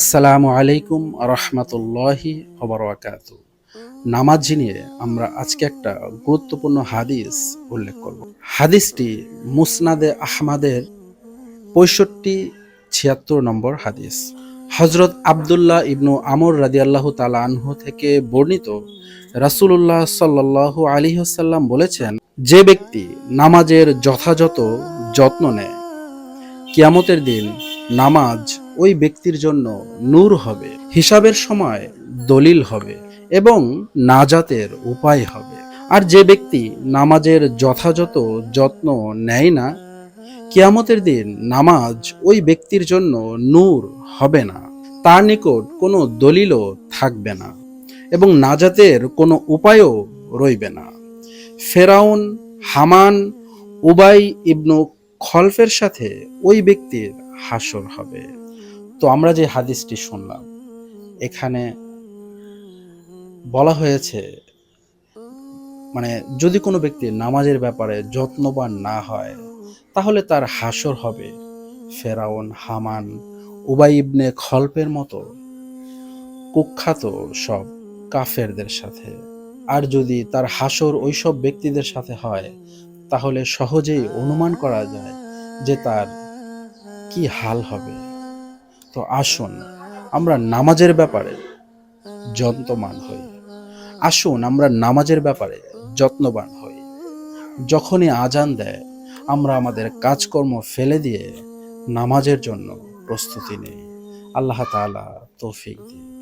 আসসালামু আলাইকুম রহমতুল্লাহি অবরাকাত নামাজ নিয়ে আমরা আজকে একটা গুরুত্বপূর্ণ হাদিস উল্লেখ করব। হাদিসটি মুসনাদে আহমাদের পঁয়ষট্টি ছিয়াত্তর নম্বর হাদিস। হজরত আবদুল্লাহ ইবনু আমর রাদিয়াল্লাহ তালা আনহু থেকে বর্ণিত রাসূলুল্লাহ সাল্লাল্লাহু আলাইহি ওয়াসাল্লাম বলেছেন, যে ব্যক্তি নামাজের যথাযথ যত্ন নেয়, কিয়ামতের দিন নামাজ ওই ব্যক্তির জন্য নূর হবে, হিসাবের সময় দলিল হবে এবং নাজাতের উপায় হবে। আর যে ব্যক্তি নামাজের যথাযথ যত্ন নেয় না, কিয়ামতের দিন নামাজ ওই ব্যক্তির জন্য নূর হবে না। তার নিকট কোনো দলিলও থাকবে না এবং নাজাতের কোনো উপায়ও রইবে না। ফেরাউন, হামান, উবাই ইবনু খলফের সাথে ওই ব্যক্তির হাসর হবে। তো আমরা যে হাদিসটি শুনলাম, এখানে বলা হয়েছে মানে যদি কোনো ব্যক্তি নামাজের ব্যাপারে যত্নবান না হয়, তাহলে তার হাসর হবে ফেরাউন, হামান, উবাই ইবনে খলপের মতো কুখ্যাত সব কাফেরদের সাথে। আর যদি তার হাসর ওইসব ব্যক্তিদের সাথে হয়, তাহলে সহজেই অনুমান করা যায় যে তার কি হাল হবে। তো আসুন, আমরা নামাজের ব্যাপারে যত্নবান হই। আসুন, আমরা নামাজের ব্যাপারে যত্নবান হই। যখনই আজান দেয়, আমরা আমাদের কাজকর্ম ফেলে দিয়ে নামাজের জন্য প্রস্তুতি নেই। আল্লাহ তালা তৌফিক দিন।